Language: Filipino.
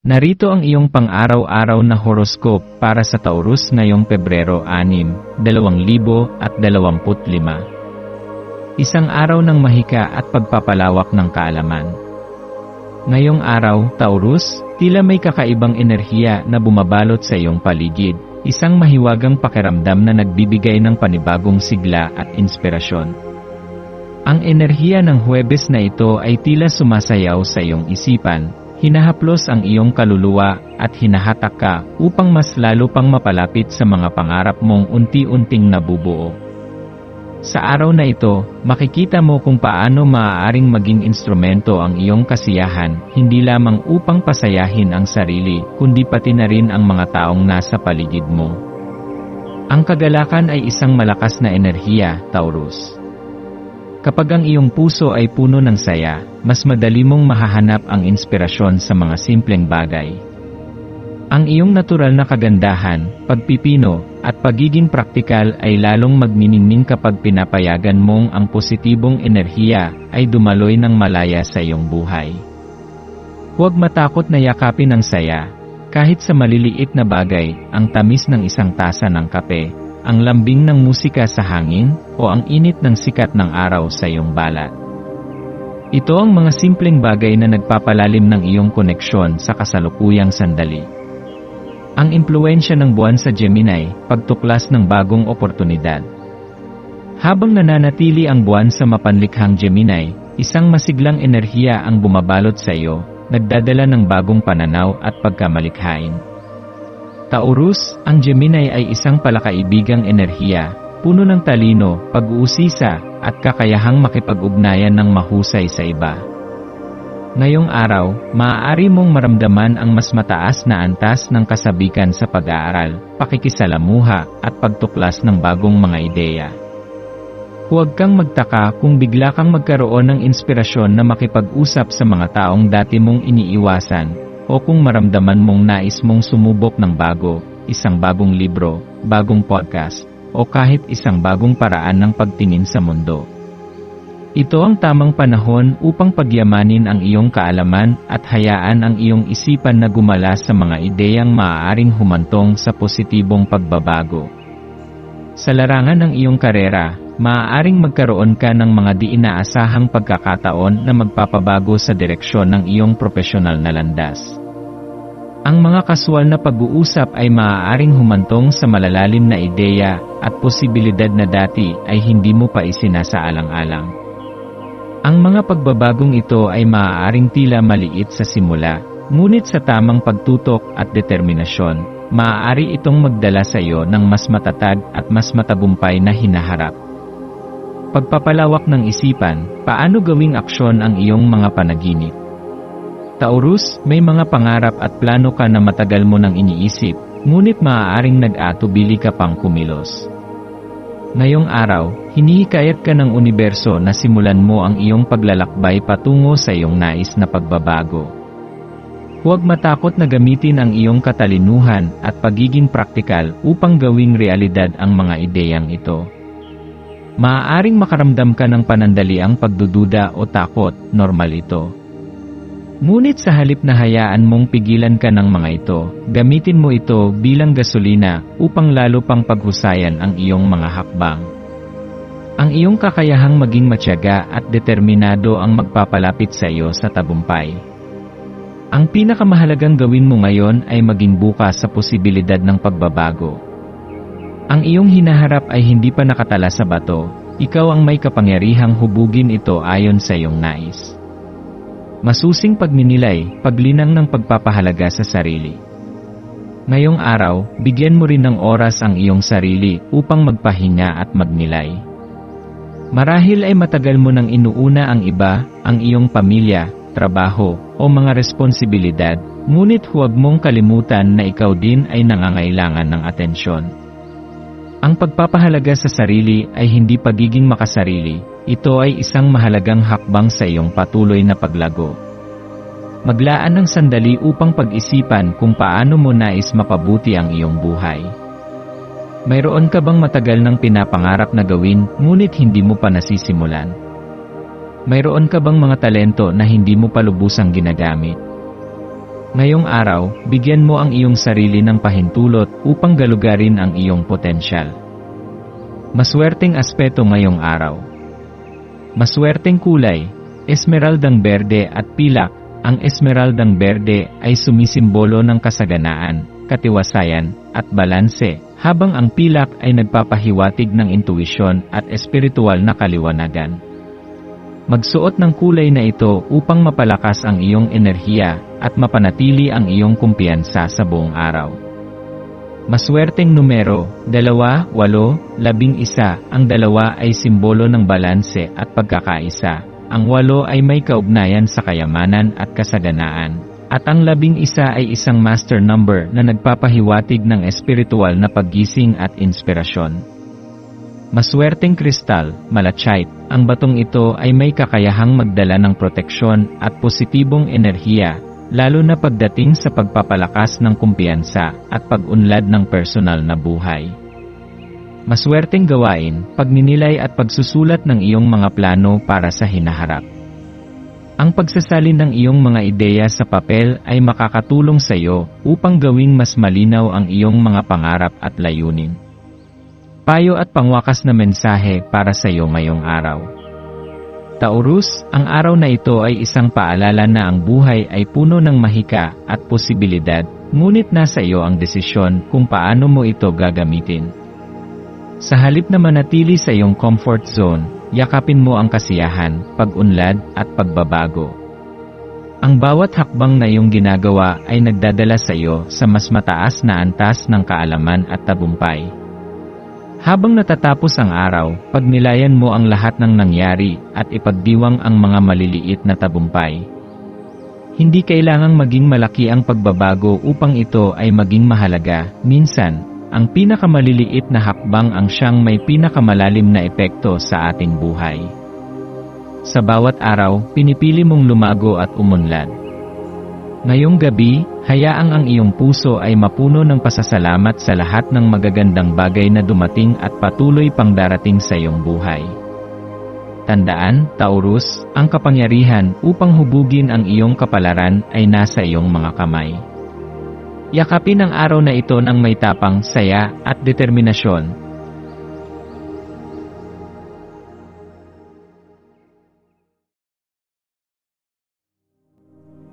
Narito ang iyong pang-araw-araw na horoscope para sa Taurus ngayong Pebrero 6, 2025. Isang araw ng mahika at pagpapalawak ng kaalaman. Ngayong araw, Taurus, tila may kakaibang enerhiya na bumabalot sa iyong paligid, isang mahiwagang pakiramdam na nagbibigay ng panibagong sigla at inspirasyon. Ang enerhiya ng Huwebes na ito ay tila sumasayaw sa iyong isipan, hinahaplos ang iyong kaluluwa at hinahatak ka upang mas lalo pang mapalapit sa mga pangarap mong unti-unting nabubuo. Sa araw na ito, makikita mo kung paano maaaring maging instrumento ang iyong kasiyahan, hindi lamang upang pasayahin ang sarili, kundi pati na rin ang mga taong nasa paligid mo. Ang kagalakan ay isang malakas na enerhiya, Taurus. Kapag ang iyong puso ay puno ng saya, mas madali mong mahahanap ang inspirasyon sa mga simpleng bagay. Ang iyong natural na kagandahan, pagpipino, at pagiging praktikal ay lalong magniningning kapag pinapayagan mong ang positibong enerhiya ay dumaloy ng malaya sa iyong buhay. Huwag matakot na yakapin ang saya, kahit sa maliliit na bagay, ang tamis ng isang tasa ng kape, ang lambing ng musika sa hangin, o ang init ng sikat ng araw sa iyong balat. Ito ang mga simpleng bagay na nagpapalalim ng iyong koneksyon sa kasalukuyang sandali. Ang impluensya ng buwan sa Gemini, pagtuklas ng bagong oportunidad. Habang nananatili ang buwan sa mapanlikhang Gemini, isang masiglang enerhiya ang bumabalot sa iyo, nagdadala ng bagong pananaw at pagkamalikhain. Taurus, ang Gemini ay isang palakaibigang enerhiya, puno ng talino, pag-uusisa, at kakayahang makipag-ugnayan ng mahusay sa iba. Ngayong araw, maaari mong maramdaman ang mas mataas na antas ng kasabikan sa pag-aaral, pakikisalamuha, at pagtuklas ng bagong mga ideya. Huwag kang magtaka kung bigla kang magkaroon ng inspirasyon na makipag-usap sa mga taong dati mong iniiwasan, o kung maramdaman mong nais mong sumubok ng bago, isang bagong libro, bagong podcast, o kahit isang bagong paraan ng pagtingin sa mundo. Ito ang tamang panahon upang pagyamanin ang iyong kaalaman at hayaan ang iyong isipan na gumala sa mga ideyang maaaring humantong sa positibong pagbabago. Sa larangan ng iyong karera, maaaring magkaroon ka ng mga di inaasahang pagkakataon na magpapabago sa direksyon ng iyong profesional na landas. Ang mga kaswal na pag-uusap ay maaaring humantong sa malalalim na ideya at posibilidad na dati ay hindi mo pa isinasaalang-alang. Ang mga pagbabagong ito ay maaaring tila maliit sa simula, ngunit sa tamang pagtutok at determinasyon, maaari itong magdala sa iyo ng mas matatag at mas matagumpay na hinaharap. Pagpapalawak ng isipan, paano gawing aksyon ang iyong mga panaginip? Taurus, may mga pangarap at plano ka na matagal mo nang iniisip, ngunit maaaring nag-atubili ka pang kumilos. Ngayong araw, hinihikayat ka ng universo na simulan mo ang iyong paglalakbay patungo sa iyong nais na pagbabago. Huwag matakot na gamitin ang iyong katalinuhan at pagiging praktikal upang gawing realidad ang mga ideyang ito. Maaaring makaramdam ka ng panandaliang pagdududa o takot, normal ito. Ngunit sa halip na hayaan mong pigilan ka ng mga ito, gamitin mo ito bilang gasolina upang lalo pang paghusayan ang iyong mga hakbang. Ang iyong kakayahang maging matyaga at determinado ang magpapalapit sa iyo sa tabumpay. Ang pinakamahalagang gawin mo ngayon ay maging bukas sa posibilidad ng pagbabago. Ang iyong hinaharap ay hindi pa nakatala sa bato, ikaw ang may kapangyarihang hubugin ito ayon sa iyong nais. Masusing pagninilay, paglinang ng pagpapahalaga sa sarili. Ngayong araw, bigyan mo rin ng oras ang iyong sarili upang magpahinga at magnilay. Marahil ay matagal mo nang inuuna ang iba, ang iyong pamilya, trabaho, o mga responsibilidad, ngunit huwag mong kalimutan na ikaw din ay nangangailangan ng atensyon. Ang pagpapahalaga sa sarili ay hindi pagiging makasarili, ito ay isang mahalagang hakbang sa iyong patuloy na paglago. Maglaan ng sandali upang pag-isipan kung paano mo nais mapabuti ang iyong buhay. Mayroon ka bang matagal nang pinapangarap na gawin ngunit hindi mo pa nasisimulan? Mayroon ka bang mga talento na hindi mo pa lubusang ginagamit? Ngayong araw, bigyan mo ang iyong sarili ng pahintulot upang galugarin ang iyong potensyal. Maswerteng aspeto ngayong araw. Maswerteng kulay, esmeraldang berde at pilak. Ang esmeraldang berde ay sumisimbolo ng kasaganaan, katiwasayan, at balanse, habang ang pilak ay nagpapahiwatig ng intuisyon at espiritual na kaliwanagan. Magsuot ng kulay na ito upang mapalakas ang iyong enerhiya at mapanatili ang iyong kumpiyansa sa buong araw. Maswerteng numero, dalawa, walo, labing isa, ang dalawa ay simbolo ng balanse at pagkakaisa. Ang walo ay may kaugnayan sa kayamanan at kasaganaan. At ang labing isa ay isang master number na nagpapahiwatig ng espiritual na paggising at inspirasyon. Maswerteng kristal, malachite, ang batong ito ay may kakayahang magdala ng proteksyon at positibong enerhiya, lalo na pagdating sa pagpapalakas ng kumpiyansa at pag-unlad ng personal na buhay. Maswerteng gawain, pagninilay at pagsusulat ng iyong mga plano para sa hinaharap. Ang pagsasalin ng iyong mga ideya sa papel ay makakatulong sa iyo upang gawing mas malinaw ang iyong mga pangarap at layunin. Payo at pangwakas na mensahe para sa iyo ngayong araw. Taurus, ang araw na ito ay isang paalala na ang buhay ay puno ng mahika at posibilidad, ngunit nasa iyo ang desisyon kung paano mo ito gagamitin. Sa halip na manatili sa iyong comfort zone, yakapin mo ang kasiyahan, pag-unlad, at pagbabago. Ang bawat hakbang na iyong ginagawa ay nagdadala sa iyo sa mas mataas na antas ng kaalaman at tagumpay. Habang natatapos ang araw, pagnilayan mo ang lahat ng nangyari at ipagdiwang ang mga maliliit na tagumpay. Hindi kailangang maging malaki ang pagbabago upang ito ay maging mahalaga, minsan, ang pinakamaliliit na hakbang ang siyang may pinakamalalim na epekto sa ating buhay. Sa bawat araw, pinipili mong lumago at umunlad. Ngayong gabi, hayaang ang iyong puso ay mapuno ng pasasalamat sa lahat ng magagandang bagay na dumating at patuloy pang darating sa iyong buhay. Tandaan, Taurus, ang kapangyarihan upang hubugin ang iyong kapalaran ay nasa iyong mga kamay. Yakapin ang araw na ito ng may tapang, saya, at determinasyon.